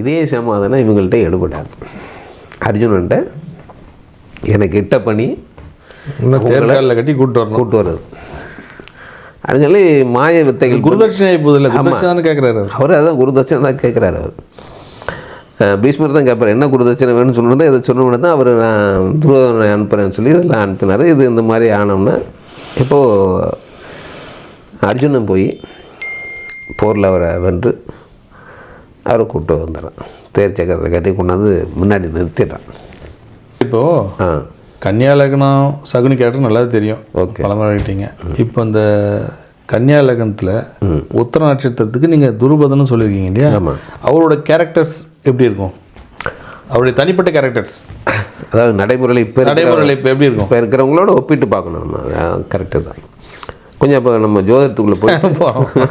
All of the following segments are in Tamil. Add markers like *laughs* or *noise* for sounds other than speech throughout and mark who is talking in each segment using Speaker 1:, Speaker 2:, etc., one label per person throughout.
Speaker 1: இதே சமாதானம் இவங்கள்ட்ட எடுபடாது அர்ஜுனன்ட்ட எனக்கு இட்ட பணி
Speaker 2: தேர்காலில் கட்டி கூப்பிட்டு வரணும்.
Speaker 1: கூட்டு வர்றது. சொல்லி மாய வித்தைகள்
Speaker 2: குருதட்சிணை போதில்லை குருதட்சிணை கேட்குறாரு அவர்.
Speaker 1: அதான் குருதட்சணை தான் கேட்குறாரு அவர். பீஷ்மர் தான் கேட்பார் என்ன குருதட்சணை வேணும்னு சொன்னது இதை சொன்ன தான் அவர் நான் துரோதனை அனுப்புகிறேன்னு சொல்லி இதெல்லாம் அனுப்பினார். இது இந்த மாதிரி ஆனோம்னா இப்போது அர்ஜுனன் போய் போரில் அவரை வென்று அவரை கூப்பிட்டு வந்துடுறான். தேர் சக்கரத்தை கட்டி கொண்டாந்து முன்னாடி நிறுத்திடுறான்.
Speaker 2: இப்போ
Speaker 1: ஆ.
Speaker 2: கன்னியா லக்னம் சகுனி கேரக்டர் நல்லா தெரியும்.
Speaker 1: Okay.
Speaker 2: பழமாகிட்டீங்க இப்போ இந்த கன்னியா லக்னத்தில் உத்தர நட்சத்திரத்துக்கு நீங்கள் துருபதன்னு சொல்லியிருக்கீங்க இல்லையா?
Speaker 1: ஆமாம்
Speaker 2: அவரோட கேரக்டர்ஸ் எப்படி இருக்கும்? அவருடைய தனிப்பட்ட கேரக்டர்ஸ்
Speaker 1: அதாவது நடைமுறையில் இப்போ
Speaker 2: நடைமுறையில் இப்போ எப்படி இருக்கும்?
Speaker 1: இப்போ இருக்கிறவங்களோட ஒப்பிட்டு பார்க்கணும் நம்ம. கரெக்டு தான். கொஞ்சம் இப்போ நம்ம ஜோதிடத்துக்குள்ளே போய்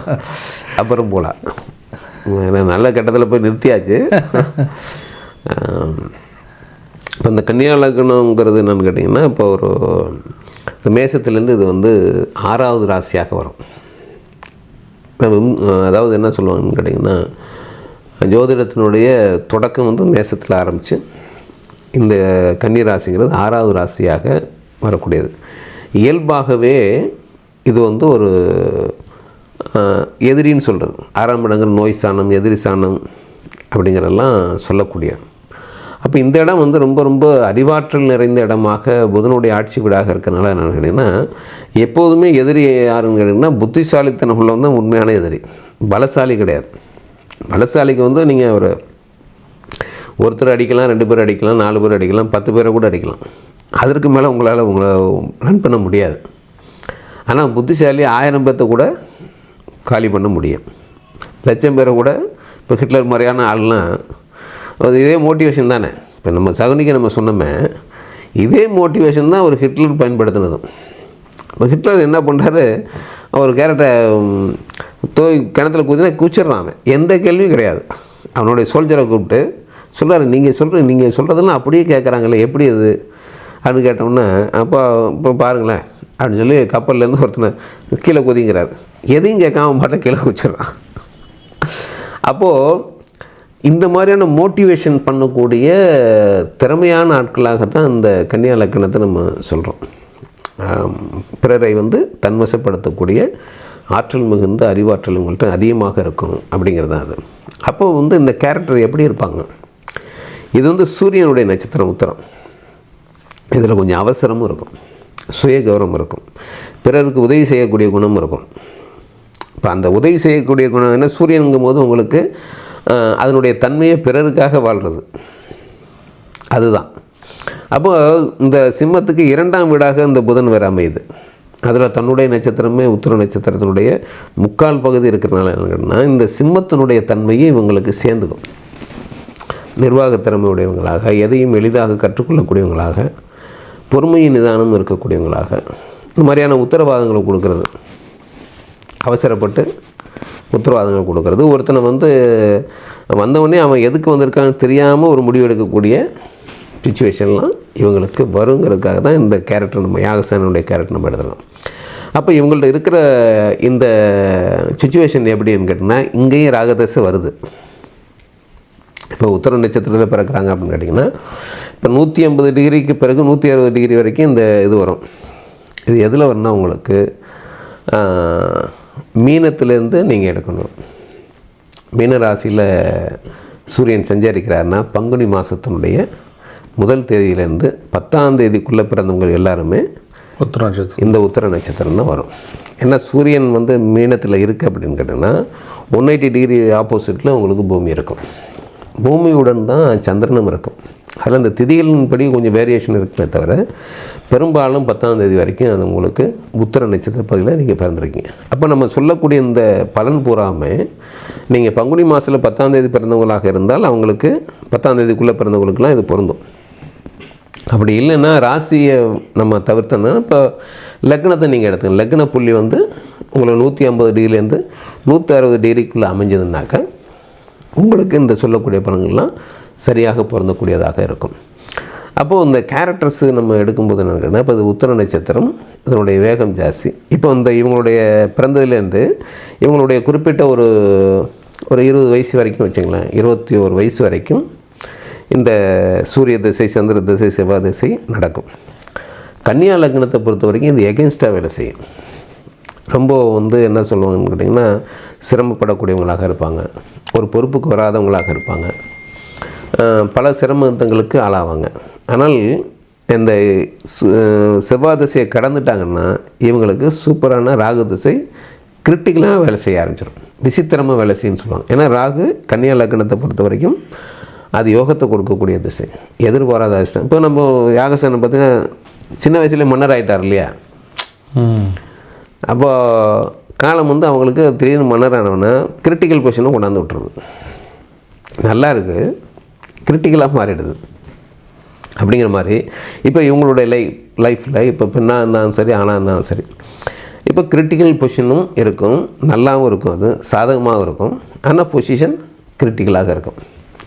Speaker 1: *laughs* அப்புறம் போகலாம் நல்ல கட்டத்தில் போய் நிறுத்தியாச்சு. இப்போ இந்த கன்னியா லக்னங்கிறது என்னன்னு கேட்டிங்கன்னா இப்போ ஒரு மேசத்துலேருந்து இது வந்து ஆறாவது ராசியாக வரும். அதாவது என்ன சொல்லுவாங்கன்னு கேட்டிங்கன்னா ஜோதிடத்தினுடைய தொடக்கம் வந்து மேசத்தில் ஆரம்பித்து இந்த கன்னி ராசிங்கிறது ஆறாவது ராசியாக வரக்கூடியது. இயல்பாகவே இது வந்து ஒரு எதிரின்னு சொல்கிறது ஆறாம் நோய் சாணம் எதிரி சாணம் அப்படிங்கிறதெல்லாம் சொல்லக்கூடியது அப்போ இந்த இடம் வந்து ரொம்ப ரொம்ப அறிவாற்றல் நிறைந்த இடமாக புதனுடைய ஆட்சி வீடாக இருக்கிறனால என்ன கேட்டிங்கன்னா எப்போதுமே எதிரி யாருன்னு கேட்டிங்கன்னா புத்திசாலித்தனம் உள்ளவன் தான் உண்மையான எதிரி. பலசாலி கிடையாது. பலசாலிக்கு வந்து நீங்கள் ஒரு ஒருத்தர் அடிக்கலாம் ரெண்டு பேர் அடிக்கலாம் நாலு பேர் அடிக்கலாம் பத்து பேரை கூட அடிக்கலாம். அதற்கு மேலே உங்களால் உங்களை ரன் பண்ண முடியாது. ஆனால் புத்திசாலி ஆயிரம் பேர்த்த கூட காலி பண்ண முடியும். லட்சம் பேரை கூட இப்போ ஹிட்லர் மாதிரியான ஆள்லாம் அது இதே மோட்டிவேஷன் தானே. இப்போ நம்ம சகுனிக்கு நம்ம சொன்னோமே இதே மோட்டிவேஷன் தான் ஒரு ஹிட்லர் பயன்படுத்தினதும். இப்போ ஹிட்லர் என்ன பண்ணுறாரு அவர் கேரட்டை தோ கிணத்துல குதினா குச்சிட்றான் அவன். எந்த கேள்வியும் கிடையாது. அவனுடைய சோல்ஜரை கூப்பிட்டு சொல்கிறாரு நீங்கள் சொல்கிற நீங்கள் சொல்கிறதெல்லாம் அப்படியே கேட்குறாங்களே எப்படி அது? அப்படின்னு கேட்டோம்னா அப்போ இப்போ பாருங்களேன் அப்படின்னு சொல்லி கப்பல்லேருந்து ஒருத்தனை கீழே குதிங்கிறார். எதையும் கேட்காம பாட்டை கீழே குச்சிடறான் அப்போது இந்த மாதிரியான மோட்டிவேஷன் பண்ணக்கூடிய திறமையான ஆட்களாகத்தான் இந்த கன்னியா லக்கணத்தை நம்ம சொல்கிறோம் பிறரை வந்து தன்வசப்படுத்தக்கூடிய ஆற்றல் மிகுந்த அறிவாற்றல் உங்கள்கிட்ட அதிகமாக இருக்கும் அப்படிங்கிறது தான் அது. அப்போ வந்து இந்த கேரக்டர் எப்படி இருப்பாங்க? இது வந்து சூரியனுடைய நட்சத்திரம் உத்தரம். இதில் கொஞ்சம் அவசரமும் இருக்கும். சுய கௌரவம் இருக்கும். பிறருக்கு உதவி செய்யக்கூடிய குணம் இருக்கும். இப்போ அந்த உதவி செய்யக்கூடிய குணம் என்ன? சூரியனுங்கும் போது உங்களுக்கு அதனுடைய தன்மையை பிறருக்காக வாழ்கிறது அதுதான். அப்போ இந்த சிம்மத்துக்கு இரண்டாம் வீடாக இந்த புதன் வேறு அமையுது. அதில் தன்னுடைய நட்சத்திரமே உத்திர நட்சத்திரத்தினுடைய முக்கால் பகுதி இருக்கிறனால என்னன்னா இந்த சிம்மத்தினுடைய தன்மையை இவங்களுக்கு சேர்ந்துக்கும். நிர்வாகத் திறமை உடையவங்களாக எதையும் எளிதாக கற்றுக்கொள்ளக்கூடியவங்களாக பொறுமையின் நிதானம் இருக்கக்கூடியவங்களாக. இந்த மாதிரியான உத்தரவாதங்களை கொடுக்கறது. அவசரப்பட்டு உத்தரவாதங்கள் கொடுக்கறது. ஒருத்தனை வந்து வந்தவொடனே அவன் எதுக்கு வந்திருக்கான்னு தெரியாமல் ஒரு முடிவு எடுக்கக்கூடிய சுச்சுவேஷன்லாம் இவங்களுக்கு வருங்கிறதுக்காக தான் இந்த கேரக்டர் நம்ம யாகசானுடைய கேரக்டர் நம்ம எழுதலாம். அப்போ இவங்கள்ட்ட இருக்கிற இந்த சுச்சுவேஷன் எப்படின்னு கேட்டிங்கன்னா இங்கேயும் ராகதசை வருது. இப்போ உத்தர நட்சத்திரத்தில் பிறக்கிறாங்க அப்படின்னு கேட்டிங்கன்னா இப்போ நூற்றி ஐம்பது டிகிரிக்கு பிறகு நூற்றி அறுபது டிகிரி வரைக்கும் இந்த இது வரும். இது எதில் வரும்னா உங்களுக்கு மீனத்திலேருந்து நீங்கள் எடுக்கணும். மீன ராசியில் சூரியன் சஞ்சரிக்கிறாருன்னா பங்குனி மாதத்தினுடைய முதல் தேதியிலேருந்து பத்தாம் தேதிக்குள்ளே பிறந்தவங்க எல்லாருமே
Speaker 2: உத்தர நட்சத்திரம்.
Speaker 1: இந்த உத்தர நட்சத்திரம் தான் வரும். ஏன்னா சூரியன் வந்து மீனத்தில் இருக்குது அப்படின்னு கேட்டிங்கன்னா ஒன் எயிட்டி டிகிரி ஆப்போசிட்டில் உங்களுக்கு பூமி இருக்கும். பூமியுடன் தான் சந்திரனும் இருக்கும். அதில் இந்த திதிகளின்படி கொஞ்சம் வேரியேஷன் இருக்குமே தவிர பெரும்பாலும் பத்தாம் தேதி வரைக்கும் அது உங்களுக்கு உத்தர நட்சத்திர பகுதியில் நீங்கள் பிறந்திருக்கீங்க. அப்போ நம்ம சொல்லக்கூடிய இந்த பலன் பூராமே நீங்கள் பங்குனி மாதத்தில் பத்தாம் தேதி பிறந்தவங்களாக இருந்தால் அவங்களுக்கு பத்தாம் தேதிக்குள்ளே பிறந்தவங்களுக்குலாம் இது பொருந்தும். அப்படி இல்லைன்னா ராசியை நம்ம தவிர்த்தோம்னா இப்போ லக்னத்தை நீங்கள் எடுத்துங்க லக்ன புள்ளி வந்து உங்களை நூற்றி ஐம்பது டிகிரிலேருந்து நூற்றி அறுபது டிகிரிக்குள்ளே அமைஞ்சதுனாக்கா உங்களுக்கு இந்த சொல்லக்கூடிய படங்கள்லாம் சரியாக பொருந்தக்கூடியதாக இருக்கும். அப்போது இந்த கேரக்டர்ஸ் நம்ம எடுக்கும்போது என்ன இப்போ இது உத்தர நட்சத்திரம் இதனுடைய வேகம் ஜாஸ்தி. இப்போ இந்த இவங்களுடைய பிறந்ததுலேருந்து இவங்களுடைய குறிப்பிட்ட ஒரு ஒரு இருபது வயசு வரைக்கும் வச்சுங்களேன் இருபத்தி ஒரு வயசு வரைக்கும் இந்த சூரிய திசை சந்திர திசை செவ்வாய் திசை நடக்கும். கன்னியா லக்னத்தை பொறுத்த வரைக்கும் இது எகென்ஸ்டாக வேலை செய்யும். ரொம்ப வந்து என்ன சொல்லுவாங்கன்னு கேட்டிங்கன்னா சிரமப்படக்கூடியவங்களாக இருப்பாங்க. ஒரு பொறுப்புக்கு வராதவங்களாக இருப்பாங்க. பல சிரமத்தங்களுக்கு ஆளாவாங்க. ஆனால் இந்த சு- செவ்வாய் திசையை கடந்துட்டாங்கன்னா இவங்களுக்கு சூப்பரான ராகு திசை கிரிட்டிக்கலாக வேலை செய்ய ஆரம்பிச்சிடும் விசித்திரமாக வேலை செய்யுன்னு சொல்லுவாங்க. ஏன்னா ராகு கன்னியா லக்னத்தை பொறுத்த வரைக்கும் அது யோகத்தை கொடுக்கக்கூடிய திசை. எதிர்பாராத அதிர்ஷ்டம். இப்போ நம்ம யாகசனம் பார்த்தீங்கன்னா சின்ன வயசுலேயே மன்னர் ஆயிட்டார் இல்லையா?
Speaker 2: ம்.
Speaker 1: அப்போ காலம் வந்து அவங்களுக்கு திடீர்னு மன்னர் ஆனவொன்னே கிரிட்டிக்கல் பொசிஷனும் கொண்டாந்து விட்டுருது. நல்லா இருக்குது கிரிட்டிக்கலாக மாறிடுது. அப்படிங்கிற மாதிரி. இப்போ இவங்களுடைய லை லைஃப்பில் இப்போ பெண்ணாக இருந்தாலும் சரி ஆணாக இருந்தாலும் சரி இப்போ கிரிட்டிக்கல் பொசிஷனும் இருக்கும். நல்லாவும் இருக்கும் அது. சாதகமாகவும் இருக்கும். ஆனால் பொசிஷன் கிரிட்டிக்கலாக இருக்கும்.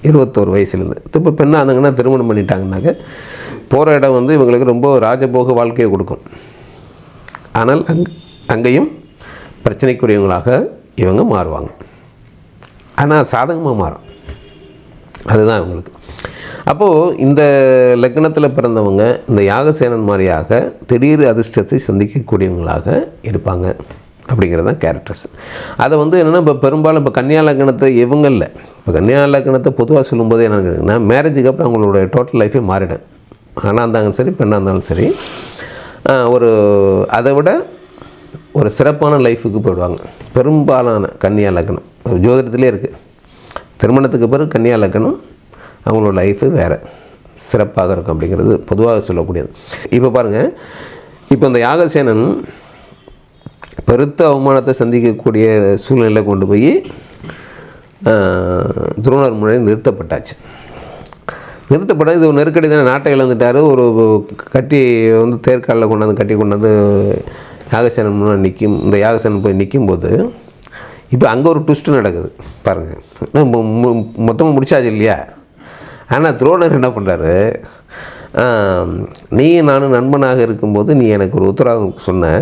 Speaker 1: இருபத்தோரு வயசுலேருந்து. இப்போ பெண்ணாக இருந்தாங்கன்னா திருமணம் பண்ணிட்டாங்கன்னாக்க போகிற இடம் வந்து இவங்களுக்கு ரொம்ப ராஜபோக வாழ்க்கையை கொடுக்கும். ஆனால் அங் அங்கேயும் பிரச்சனைக்குரியவங்களாக இவங்க மாறுவாங்க. ஆனால் சாதகமாக மாறும். அதுதான் இவங்களுக்கு. அப்போது இந்த லக்னத்தில் பிறந்தவங்க இந்த யாகசேனன் மாதிரியாக திடீர் அதிர்ஷ்டத்தை சந்திக்கக்கூடியவங்களாக இருப்பாங்க அப்படிங்கிறது தான் கேரக்டர்ஸ் அதை வந்து என்னென்னா இப்போ பெரும்பாலும் இப்போ கன்னியா லக்னத்தை இவங்க இல்லை. இப்போ கன்னியா லக்னத்தை பொதுவாக சொல்லும்போது என்ன கேட்டிங்கன்னா மேரேஜுக்கு அப்புறம் அவங்களோட டோட்டல் லைஃபே மாறிடும். ஆணாக இருந்தாலும் சரி பெண்ணாக இருந்தாலும் சரி. ஒரு அதை விட ஒரு சிறப்பான லைஃபுக்கு போயிடுவாங்க. பெரும்பாலான கன்னியா லக்னம். ஜோதிடத்திலே இருக்குது திருமணத்துக்கு பிறகு கன்னியா லக்னம் அவங்களோட லைஃபு வேறு. சிறப்பாக இருக்கும் அப்படிங்கிறது பொதுவாக சொல்லக்கூடியது. இப்போ பாருங்கள் இப்போ இந்த யாகசேனன் பெருத்த அவமானத்தை சந்திக்கக்கூடிய சூழ்நிலை கொண்டு போய் ஆஹ், துரோணர் நிறுத்தப்பட்டாச்சு. நிறுத்தப்பட இது ஒரு நெருக்கடி தானே. நாட்டை இழந்துட்டார். ஒரு கட்டி வந்து தேர்காலில் கொண்டாந்து கட்டி கொண்டாந்து யாகசேனன் முன்னாடி நிற்கும் இந்த யாகசேனன் போய் நிற்கும்போது இப்போ அங்கே ஒரு ட்விஸ்ட்டு நடக்குது. பாருங்கள் மொத்தமாக முடிச்சாச்சு இல்லையா? ஆனால் துரோணர் என்ன பண்ணுறாரு நீ நானும் நண்பனாக இருக்கும்போது நீ எனக்கு ஒரு உத்தரவாதம் சொன்ன.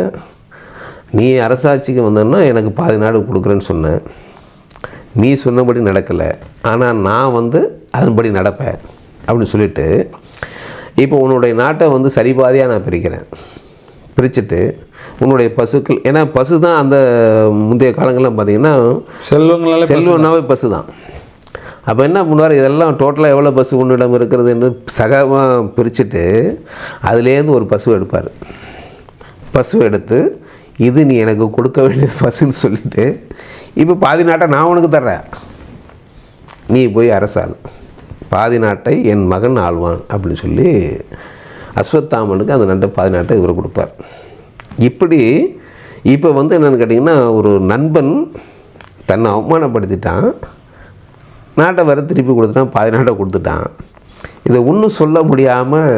Speaker 1: நீ அரசாட்சிக்கு வந்தேன்னா எனக்கு பாதி நாடு கொடுக்குறேன்னு சொன்னேன் நீ சொன்னபடி நடக்கலை. ஆனால் நான் வந்து அதன்படி நடப்பேன். அப்படின்னு சொல்லிட்டு இப்போ உன்னுடைய நாட்டை வந்து சரிபாதியாக நான் பிரிக்கிறேன். பிரிச்சுட்டு உன்னுடைய பசுக்கள் ஏன்னா பசு தான் அந்த முந்தைய காலங்கள்லாம் பார்த்தீங்கன்னா
Speaker 2: செல்வங்களால
Speaker 1: செல்வனாவே பசு தான் அப்போ என்ன பண்ணுவார்? இதெல்லாம் டோட்டலாக எவ்வளோ பசு உன்னிடம் இருக்கிறதுன்னு சகமாக பிரிச்சுட்டு அதுலேருந்து ஒரு பசு எடுப்பார். பசு எடுத்து இது நீ எனக்கு கொடுக்க வேண்டியது பசுன்னு சொல்லிட்டு இப்போ பாதி நாட்டை நான் உனக்கு தர்றேன். நீ போய் அரசாள். பாதி நாட்டை என் மகன் ஆள்வான். அப்படின்னு சொல்லி அஸ்வத்தாமனுக்கு அந்த நாட்டை பாதி நாட்டை இவர் கொடுப்பார். இப்படி இப்போ வந்து என்னென்னு கேட்டிங்கன்னா ஒரு நண்பன் தன்னை அவமானப்படுத்திட்டான். நாட்டை வர திருப்பி கொடுத்துட்டான் பாதி நாட்டை கொடுத்துட்டான். இதை ஒன்றும் சொல்ல முடியாமல்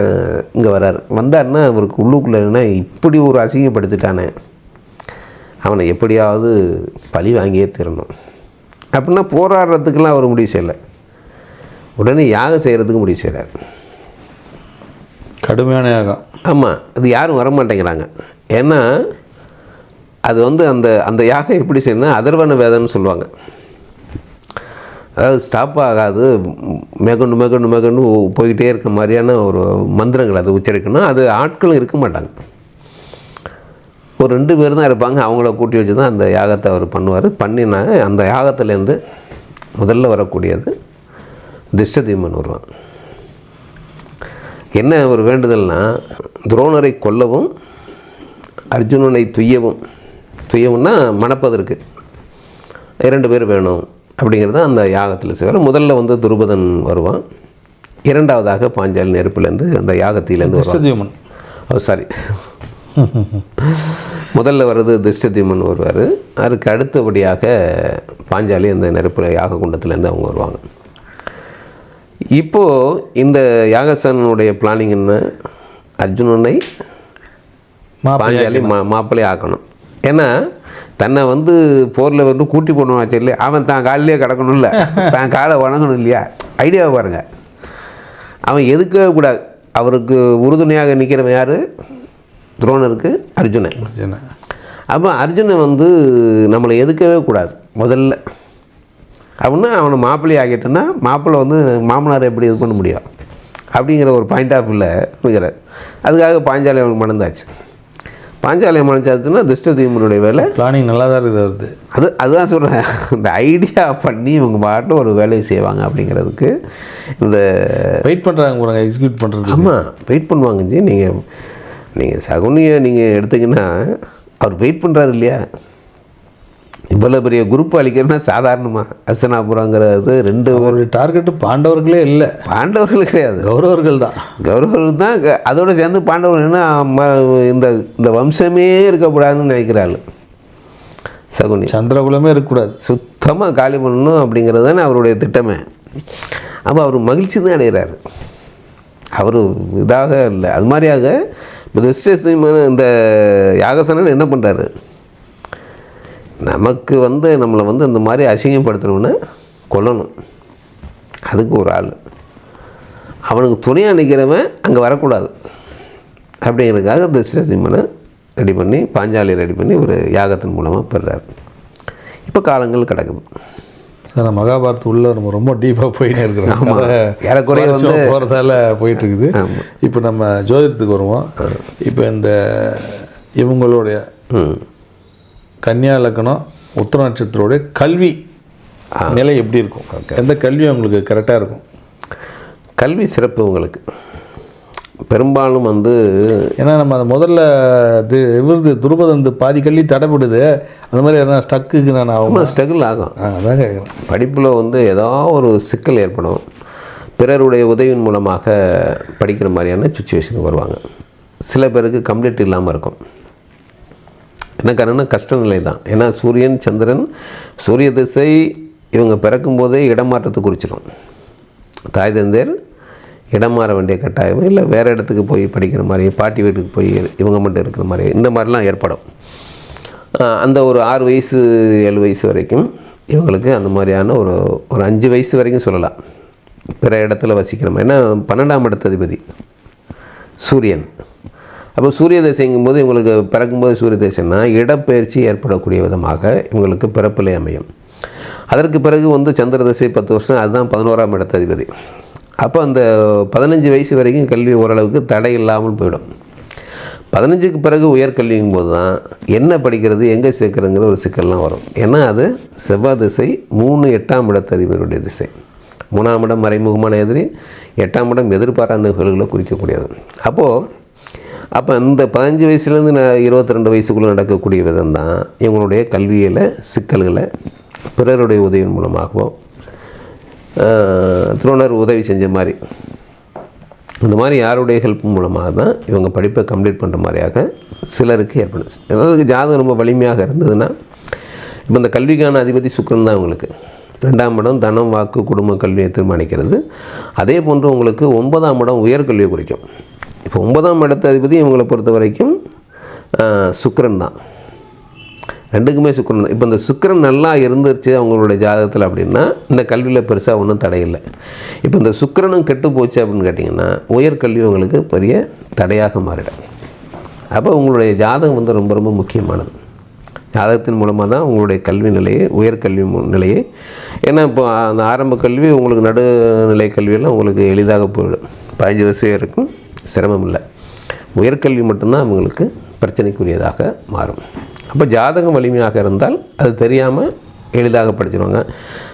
Speaker 1: இங்கே வராரு வந்தாருன்னா அவருக்கு உள்ளுக்குள்ளே என்ன இப்படி ஒரு அசிங்கப்படுத்திட்டானே. அவனை எப்படியாவது பழி வாங்கியே தீரணும். அப்படின்னா போராடுறதுக்கெல்லாம் அவர் முடிவு செய்யலை. உடனே யாகம் செய்கிறதுக்கு முடிவு செய்கிறார்
Speaker 2: கடுமையான யாகம்.
Speaker 1: ஆமாம் அது யாரும் வர மாட்டேங்கிறாங்க ஏன்னா அது வந்து அந்த அந்த யாகம் எப்படி செய்யணும்னா அதர்வன வேதம்னு சொல்லுவாங்க. அதாவது ஸ்டாப் ஆகாது மேற்கொண்டு மேற்கொண்டு மேற்கொண்டு போய்கிட்டே இருக்க மாதிரியான ஒரு மந்திரங்கள் அது உச்சரிக்கணும். அது ஆட்களும் இருக்க மாட்டாங்க. ஒரு ரெண்டு பேர் தான் இருப்பாங்க. அவங்கள கூட்டி வச்சு தான் அந்த யாகத்தை அவர் பண்ணுவார். பண்ணினா அந்த யாகத்துலேருந்து முதல்ல வரக்கூடியது திஷ்டதீமன் வருவான் என்ன ஒரு வேண்டுதல்னால் துரோணரை கொல்லவும் அர்ஜுனனை துய்யவும் துய்யவும்னா மணப்பதற்கு இரண்டு பேர் வேணும் அப்படிங்கிறது அந்த யாகத்தில் செய்வார். முதல்ல வந்து துருபதன் வருவான். இரண்டாவதாக பாஞ்சாலி நெருப்புலேருந்து அந்த யாகத்திலேருந்து வருவான். ஓ சாரி முதல்ல வர்றது திருஷ்டதீமன் வருவார். அதுக்கு அடுத்தபடியாக பாஞ்சாலி அந்த நெருப்பு யாக குண்டத்துலேருந்து அவங்க வருவாங்க. இப்போது இந்த யாகசனுடைய பிளானிங் என்ன? அர்ஜுனனை பாஞ்சாலி மா மாப்பிள்ளை ஆக்கணும் ஏன்னா தன்னை வந்து போரில் வந்து கூட்டி போடணும் ஆச்சு இல்லையா? அவன் தான் காலிலேயே கிடக்கணும்ல. *laughs* தான் காலை வணங்கணும் இல்லையா? ஐடியாவை பாருங்க. அவன் எதுக்கவே கூடாது. அவருக்கு உறுதுணையாக நிற்கிறவன் யார்? துரோணருக்கு அர்ஜுனன்.
Speaker 2: அர்ஜுனன்.
Speaker 1: அப்போ அர்ஜுனன் வந்து நம்மளை எதுக்கவே கூடாது. முதல்ல. அப்படின்னா அவனை மாப்பிள்ளை ஆகிட்டோன்னா மாப்பிள்ளை வந்து மாமனார் எப்படி இது பண்ண முடியும்? அப்படிங்கிற ஒரு பாயிண்ட் ஆஃப் வியூவில் இருக்கிறார். அதுக்காக பாஞ்சாலி அவனுக்கு மணந்தாச்சு பாஞ்சாலி மணந்தாச்சுன்னா திருஷ்டதீமனுடைய வேலை.
Speaker 2: பிளானிங் நல்லா தான் இருக்குது வருது
Speaker 1: அது அதுதான் சொல்கிறேன் இந்த ஐடியா பண்ணி இவங்க பாட்டு ஒரு வேலையை செய்வாங்க அப்படிங்கிறதுக்கு இந்த
Speaker 2: வெயிட் பண்ணுறாங்க பாருங்க எக்ஸிக்யூட் பண்ணுறது
Speaker 1: ஆமாம் வெயிட் பண்ணுவாங்க ஜி. நீங்கள் நீங்கள் சகுனியை நீங்கள் எடுத்தீங்கன்னா அவர் வெயிட் பண்ணுறாரு இல்லையா? இவ்வளோ பெரிய குரூப் அளிக்கிறதுனா சாதாரணமாக அசனாபுரங்கிறது ரெண்டு
Speaker 2: அவருடைய டார்கெட்டு பாண்டவர்களே இல்லை.
Speaker 1: பாண்டவர்கள் கிடையாது.
Speaker 2: கௌரவர்கள் தான்.
Speaker 1: கௌரவர்கள் தான். அதோட சேர்ந்து பாண்டவர்கள் என்ன ம- இந்த இந்த வம்சமே இருக்கக்கூடாதுன்னு நினைக்கிறாள். சகுனி.
Speaker 2: சந்திரகுலமே இருக்கக்கூடாது.
Speaker 1: சுத்தமாக காலி பண்ணணும் அப்படிங்கிறது தானே அவருடைய திட்டமே. அப்போ அவர் மகிழ்ச்சி தான் அடைகிறாரு. அவர் இதாக இல்லை. அது மாதிரியாக திருஷ்டசிம்மன் இந்த யாகசனன் என்ன பண்ணுறாரு நமக்கு வந்து நம்மளை வந்து இந்த மாதிரி அசிங்கப்படுத்தணும்னு கொல்லணும். அதுக்கு ஒரு ஆள். அவனுக்கு துணையாக நிற்கிறவன் அங்கே வரக்கூடாது. அப்படிங்கிறதுக்காக திருஷ்டசிம்மனை ரெடி பண்ணி பாஞ்சாலி ரெடி பண்ணி ஒரு யாகத்தின் மூலமாக பெறுறாரு இப்போ காலங்கள் கிடக்குது.
Speaker 2: சார் மகாபாரத் உள்ள நம்ம ரொம்ப டீப்பாக போயின்னு இருக்கிறோம்.
Speaker 1: ஏறக்குறைய வந்து-
Speaker 2: போகிறதால போயிட்டு இருக்குது இப்போ நம்ம ஜோதிடத்துக்கு வருவோம். இப்போ இந்த இவங்களுடைய கன்னியா லக்னம் உத்தர நட்சத்திரோடைய கல்வி நிலை எப்படி இருக்கும்? எந்த கல்வி உங்களுக்கு கரெக்டாக இருக்கும்?
Speaker 1: கல்வி சிறப்பு உங்களுக்கு. பெரும்பாலும் வந்து
Speaker 2: ஏன்னா நம்ம அந்த முதல்ல தி இவருது துருபதன் பாதி கல்வி தடைப்படுது அந்த மாதிரி எதனா ஸ்டக்குக்கு நான் ஆகும்?
Speaker 1: ஸ்ட்ரகிள் ஆகும்.
Speaker 2: அதான் கேட்குறேன்
Speaker 1: படிப்பில் வந்து ஏதாவது ஒரு சிக்கல் ஏற்படும். பிறருடைய உதவியின் மூலமாக படிக்கிற மாதிரியான சுச்சுவேஷனுக்கு வருவாங்க. சில பேருக்கு கம்ப்ளீட் இல்லாமல் இருக்கும். என்ன காரணம்னா கஷ்ட நிலை தான் ஏன்னா சூரியன் சந்திரன் சூரிய திசை இவங்க பிறக்கும்போதே இடமாற்றத்தை குறிச்சிடும் தாய் தந்தையர் இடம் மாற வேண்டிய கட்டாயம் இல்லை வேறு இடத்துக்கு போய் படிக்கிற மாதிரி பாட்டி வீட்டுக்கு போய் இவங்க மட்டும் இருக்கிற மாதிரி இந்த மாதிரிலாம் ஏற்படும். அந்த ஒரு ஆறு வயசு ஏழு வயசு வரைக்கும் இவங்களுக்கு அந்த மாதிரியான ஒரு ஒரு அஞ்சு வயசு வரைக்கும் சொல்லலாம். பிற இடத்துல வசிக்கிற மாதிரி. ஏன்னா பன்னெண்டாம் இடத்து அதிபதி சூரியன். அப்போ சூரிய தசைங்கும் போது இவங்களுக்கு பிறக்கும்போது சூரிய தசைன்னா இடப்பெயர்ச்சி ஏற்படக்கூடிய விதமாக இவங்களுக்கு பிறப்பிலை அமையும். அதற்கு பிறகு வந்து சந்திர தசை பத்து வருஷம் அதுதான் பதினோராம் இடத்ததிபதி அப்போ அந்த பதினஞ்சு வயசு வரைக்கும் கல்வி ஓரளவுக்கு தடை இல்லாமல் போயிடும். பதினஞ்சுக்கு பிறகு உயர்கல்விங்கும் போது தான் என்ன படிக்கிறது எங்கே சேர்க்குறங்கிற ஒரு சிக்கல்லாம் வரும். ஏன்னா அது செவ்வாய் திசை மூணு எட்டாம் இடத்து அதிபருடைய திசை. மூணாம் இடம் மறைமுகமான எதிரி எட்டாம் இடம் எதிர்பாராத நிகழ்வுகளை குறிக்கக்கூடியது. அப்போது அப்போ இந்த பதினஞ்சு வயசுலேருந்து ந- இருபத்தி ரெண்டு வயசுக்குள்ளே நடக்கக்கூடிய விதம் தான் இவங்களுடைய கல்வியில் சிக்கல்களை பிறருடைய உதவியின் மூலமாகவும் ஆஹ், உதவி செஞ்ச மாதிரி இந்த மாதிரி யாருடைய ஹெல்ப் மூலமாக தான் இவங்க படிப்பை கம்ப்ளீட் பண்ணுற மாதிரியாக சிலருக்கு ஏற்படும் அதாவது ஜாதகம் ரொம்ப வலிமையாக இருந்ததுன்னா இப்போ இந்த கல்விக்கான அதிபதி சுக்கரன் தான் உங்களுக்கு ரெண்டாம் இடம் தனம் வாக்கு குடும்ப கல்வியை தீர்மானிக்கிறது. அதே போன்று உங்களுக்கு ஒன்பதாம் இடம் உயர்கல்வியை குறிக்கும். இப்போ ஒன்பதாம் இடத்த அதிபதி இவங்களை பொறுத்த வரைக்கும் சுக்கரன் தான். ரெண்டுக்குமே சுக்கரன் தான். இப்போ இந்த சுக்கிரன் நல்லா இருந்துருச்சு அவங்களுடைய ஜாதகத்தில் அப்படின்னா இந்த கல்வியில் பெருசாக ஒன்றும் தடையில்லை. இப்போ இந்த சுக்கரனும் கெட்டு போச்சு அப்படின்னு கேட்டிங்கன்னா உயர்கல்வி உங்களுக்கு பெரிய தடையாக மாறிடும். அப்போ உங்களுடைய ஜாதகம் வந்து ரொம்ப ரொம்ப முக்கியமானது. ஜாதகத்தின் மூலமாக தான் உங்களுடைய கல்வி நிலையை உயர்கல்வி நிலையை ஏன்னா இப்போ அந்த ஆரம்ப கல்வி உங்களுக்கு நடுநிலை கல்வியெல்லாம் உங்களுக்கு எளிதாக போயிடும். பதினஞ்சு வருஷம் இருக்கும். சிரமம் இல்லை உயர்கல்வி மட்டும்தான் அவங்களுக்கு பிரச்சனைக்குரியதாக மாறும். அப்போ ஜாதகம் வலிமையாக இருந்தால் அது தெரியாமல் எளிதாக படிச்சிருவாங்க.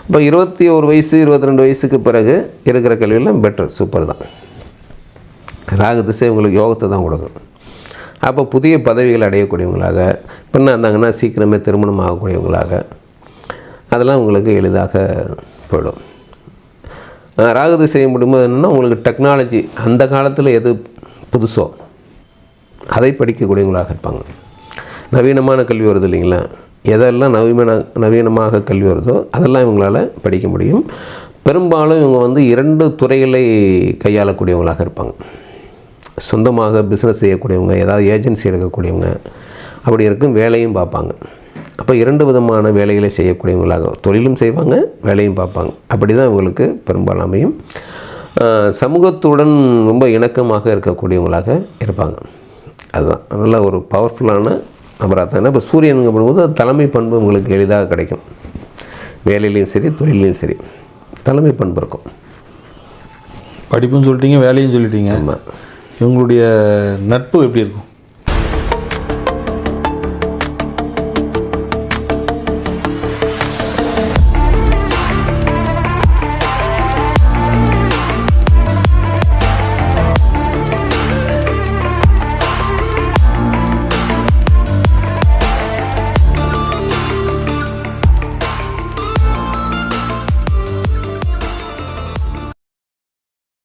Speaker 1: இப்போ இருபத்தி ஒரு வயசு இருபத்தி ரெண்டு வயசுக்கு பிறகு இருக்கிற கல்வியெல்லாம் பெட்டர் சூப்பர் தான். ராகு திசை உங்களுக்கு யோகத்தை தான் கொடுக்கும். அப்போ புதிய பதவிகள் அடையக்கூடியவங்களாக பெண்ணாக இருந்தாங்கன்னா சீக்கிரமே திருமணம் ஆகக்கூடியவங்களாக அதெல்லாம் உங்களுக்கு எளிதாக போயிடும். ராகுதி செய்ய முடியும்போது என்னென்னா உங்களுக்கு டெக்னாலஜி அந்த காலத்தில் எது புதுசோ அதை படிக்கக்கூடியவங்களாக இருப்பாங்க. நவீனமான கல்வி வருது இல்லைங்களா? எதெல்லாம் நவீன நவீனமாக கல்வி வருதோ அதெல்லாம் இவங்களால் படிக்க முடியும். பெரும்பாலும் இவங்க வந்து இரண்டு துறைகளை கையாளக்கூடியவங்களாக இருப்பாங்க. சொந்தமாக பிஸ்னஸ் செய்யக்கூடியவங்க ஏதாவது ஏஜென்சி எடுக்கக்கூடியவங்க அப்படி இருக்கும் வேலையும் பார்ப்பாங்க. அப்போ இரண்டு விதமான வேலைகளை செய்யக்கூடியவங்களாக தொழிலும் செய்வாங்க வேலையும் பார்ப்பாங்க. அப்படி தான் இவங்களுக்கு பெரும்பாலும் அமையும். ஆஹ் சமூகத்துடன் ரொம்ப இணக்கமாக இருக்கக்கூடியவங்களாக இருப்பாங்க. அதுதான். நல்ல ஒரு பவர்ஃபுல்லான நபராக தான். இப்போ சூரியனுங்க பண்ணும்போது அது தலைமை பண்பு உங்களுக்கு எளிதாக கிடைக்கும். வேலையிலையும் சரி தொழிலையும் சரி. தலைமை பண்பு இருக்கும்.
Speaker 2: படிப்பும் சொல்லிட்டீங்க வேலையும் சொல்லிட்டீங்க.
Speaker 1: ஆமாம்
Speaker 2: இவங்களுடைய நட்பு எப்படி இருக்கும்?